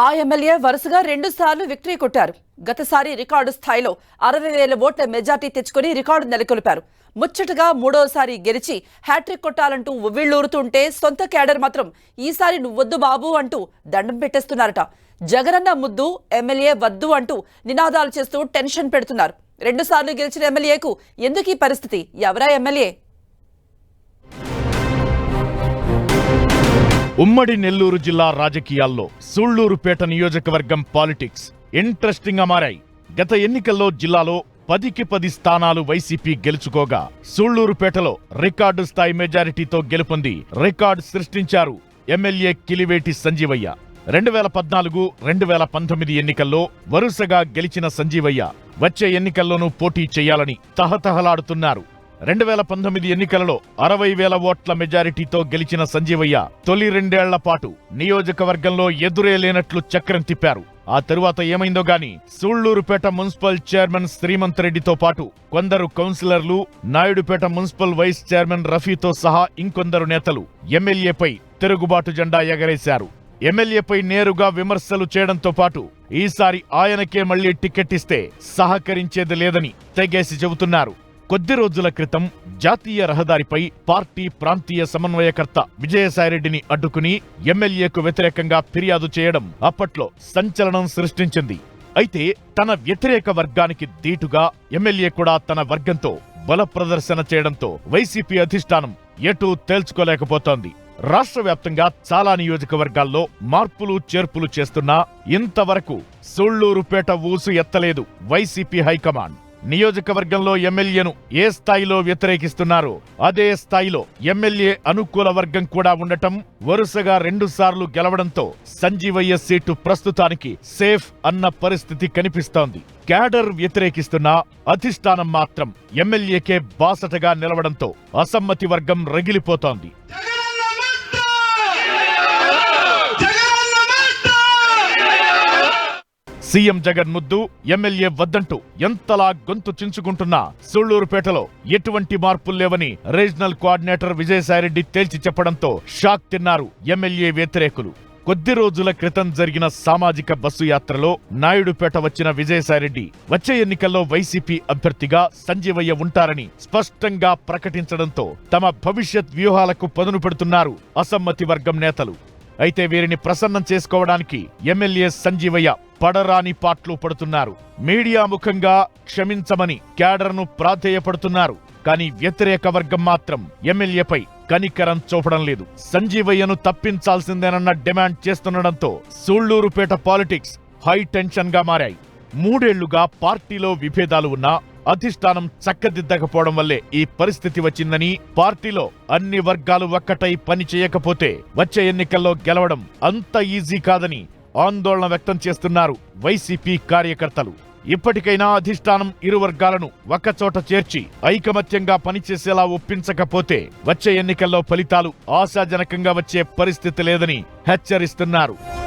ఆ ఎమ్మెల్యే వరుసగా రెండు సార్లు విక్టరీ కొట్టారు. గతసారి రికార్డు స్థాయిలో అరవై వేల ఓట్ల మెజార్టీ తెచ్చుకుని రికార్డు నెలకొల్పారు. ముచ్చటగా మూడోసారి గెలిచి హ్యాట్రిక్ కొట్టాలంటూ ఉవ్విళ్ళూరుతుంటే సొంత క్యాడర్ మాత్రం ఈసారి నువ్వొద్దు బాబు అంటూ దండం పెట్టేస్తున్నారట. జగనన్న ముద్దు ఎమ్మెల్యే వద్దు అంటూ నినాదాలు చేస్తూ టెన్షన్ పెడుతున్నారు. రెండుసార్లు గెలిచిన ఎమ్మెల్యేకు ఎందుకు ఈ పరిస్థితి? ఎవరా ఎమ్మెల్యే? ఉమ్మడి నెల్లూరు జిల్లా రాజకీయాల్లో సూళ్ళూరుపేట నియోజకవర్గం పాలిటిక్స్ ఇంట్రెస్టింగ్గా మారాయి. గత ఎన్నికల్లో జిల్లాలో పదికి పది స్థానాలు వైసీపీ గెలుచుకోగా సూళ్ళూరుపేటలో రికార్డు స్థాయి మెజారిటీతో గెలుపొంది రికార్డు సృష్టించారు ఎమ్మెల్యే కిలివేటి సంజీవయ్య. రెండు వేల పద్నాలుగు రెండు వేల పంతొమ్మిది ఎన్నికల్లో వరుసగా గెలిచిన సంజీవయ్య వచ్చే ఎన్నికల్లోనూ పోటీ చేయాలని తహతహలాడుతున్నారు. రెండు వేల పంతొమ్మిది ఎన్నికలలో అరవై వేల ఓట్ల మెజారిటీతో గెలిచిన సంజీవయ్య తొలి రెండేళ్ళ పాటు నియోజకవర్గంలో ఎదురే లేనట్లు చక్రం తిప్పారు. ఆ తరువాత ఏమైందో గాని సూళ్ళూరుపేట మున్సిపల్ చైర్మన్ శ్రీమంత్ రెడ్డితో పాటు కొందరు కౌన్సిలర్లు నాయుడుపేట మున్సిపల్ వైస్ చైర్మన్ రఫీతో సహా ఇంకొందరు నేతలు ఎమ్మెల్యేపై తిరుగుబాటు జెండా ఎగరేశారు. ఎమ్మెల్యేపై నేరుగా విమర్శలు చేయడంతో పాటు ఈసారి ఆయనకే మళ్ళీ టికెట్ ఇస్తే సహకరించేది లేదని తెగేసి చెబుతున్నారు. కొద్ది రోజుల క్రితం జాతీయ రహదారిపై పార్టీ ప్రాంతీయ సమన్వయకర్త విజయసాయిరెడ్డిని అడ్డుకుని ఎమ్మెల్యేకు వ్యతిరేకంగా ఫిర్యాదు చేయడం అప్పట్లో సంచలనం సృష్టించింది. అయితే తన వ్యతిరేక వర్గానికి దీటుగా ఎమ్మెల్యే కూడా తన వర్గంతో బల ప్రదర్శన చేయడంతో వైసీపీ అధిష్టానం ఎటూ తేల్చుకోలేకపోతోంది. రాష్ట్ర వ్యాప్తంగా చాలా నియోజకవర్గాల్లో మార్పులు చేర్పులు చేస్తున్నా ఇంతవరకు సూళ్ళూరుపేట ఊసు ఎత్తలేదు వైసీపీ హైకమాండ్. నియోజకవర్గంలో ఎమ్మెల్యేను ఏ స్థాయిలో వ్యతిరేకిస్తున్నారో? అదే స్థాయిలో ఎమ్మెల్యే అనుకూల వర్గం కూడా ఉండటం వరుసగా రెండు సార్లు గెలవడంతో సంజీవయ్య సీటు ప్రస్తుతానికి సేఫ్ అన్న పరిస్థితి కనిపిస్తోంది. క్యాడర్ వ్యతిరేకిస్తున్న అధిష్టానం మాత్రం ఎమ్మెల్యేకే బాసటగా నిలవడంతో అసమ్మతి వర్గం రగిలిపోతోంది. సీఎం జగన్ ముద్దు ఎమ్మెల్యే వద్దంటూ ఎంతలా గొంతు చించుకుంటున్నా సూళ్ళూరుపేటలో ఎటువంటి మార్పులు లేవని రీజనల్ కోఆర్డినేటర్ విజయసాయిరెడ్డి తేల్చి చెప్పడంతో షాక్ తిన్నారు ఎమ్మెల్యే వ్యతిరేకులు. కొద్ది రోజుల క్రితం జరిగిన సామాజిక బస్సు యాత్రలో నాయుడుపేట వచ్చిన విజయసాయిరెడ్డి వచ్చే ఎన్నికల్లో వైసీపీ అభ్యర్థిగా సంజీవయ్య ఉంటారని స్పష్టంగా ప్రకటించడంతో తమ భవిష్యత్ వ్యూహాలకు పదును పెడుతున్నారు అసమ్మతి వర్గం నేతలు. అయితే వీరిని ప్రసన్నం చేసుకోవడానికి ఎమ్మెల్యే సంజీవయ్య పడరాని పాట్లు పడుతున్నారు. మీడియా ముఖంగా క్షమించమని క్యాడర్ను ప్రాధేయపడుతున్నారు. కానీ వ్యతిరేక వర్గం మాత్రం ఎమ్మెల్యేపై కనికరం చూపడం లేదు. సంజీవయ్యను తప్పించాల్సిందేనన్న డిమాండ్ చేస్తుండడంతో సూళ్ళూరుపేట పాలిటిక్స్ హై టెన్షన్గా మారాయి. మూడేళ్ళుగా పార్టీలో విభేదాలు ఉన్నా అధిష్టానం చక్కదిద్దకపోవడం వల్లే ఈ పరిస్థితి వచ్చిందని పార్టీలో అన్ని వర్గాలు ఒక్కటై పని చేయకపోతే వచ్చే ఎన్నికల్లో గెలవడం అంత ఈజీ కాదని ఆందోళన వ్యక్తం చేస్తున్నారు వైసీపీ కార్యకర్తలు. ఇప్పటికైనా అధిష్టానం ఇరు వర్గాలను ఒక్కచోట చేర్చి ఐకమత్యంగా పనిచేసేలా ఒప్పించకపోతే వచ్చే ఎన్నికల్లో ఫలితాలు ఆశాజనకంగా వచ్చే పరిస్థితి లేదని హెచ్చరిస్తున్నారు.